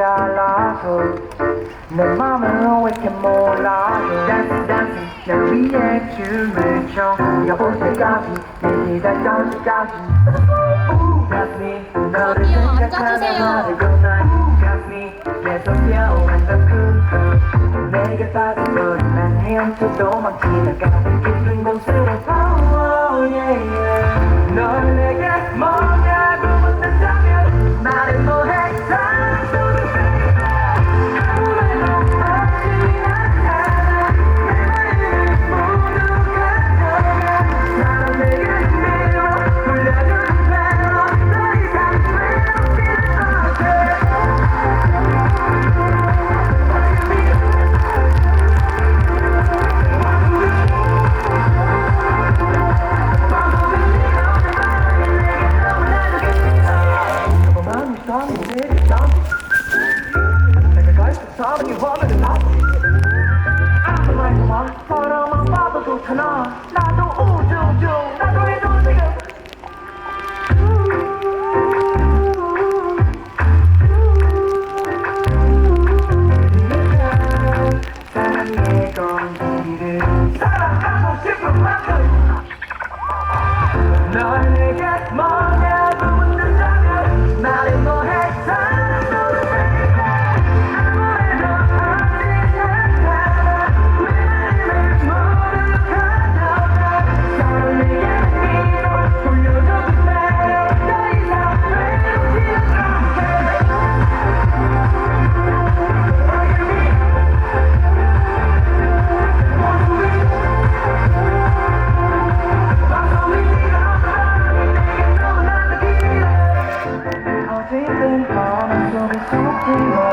알아서 내 맘을 왜 이렇게 몰라 Dance dance. 날 위해 춤을 춰. 올 때까지 내 기다렸던 때까지. 가슴이 너를 생각하다 앉아주세요. 나를 고난 가슴이 계속 뛰어오는 그 쿵쿵 내게 빠진 거리만 헤엄쳐 도망치다가 깊은 곳으 사람이 화면을 놔 아무 말도 마 바라만 봐도 좋잖아. 나도 우주 중 나도 해도 지금 사랑의 건기를 사랑하고 싶은 만큼 널 내게 먼저 Thank.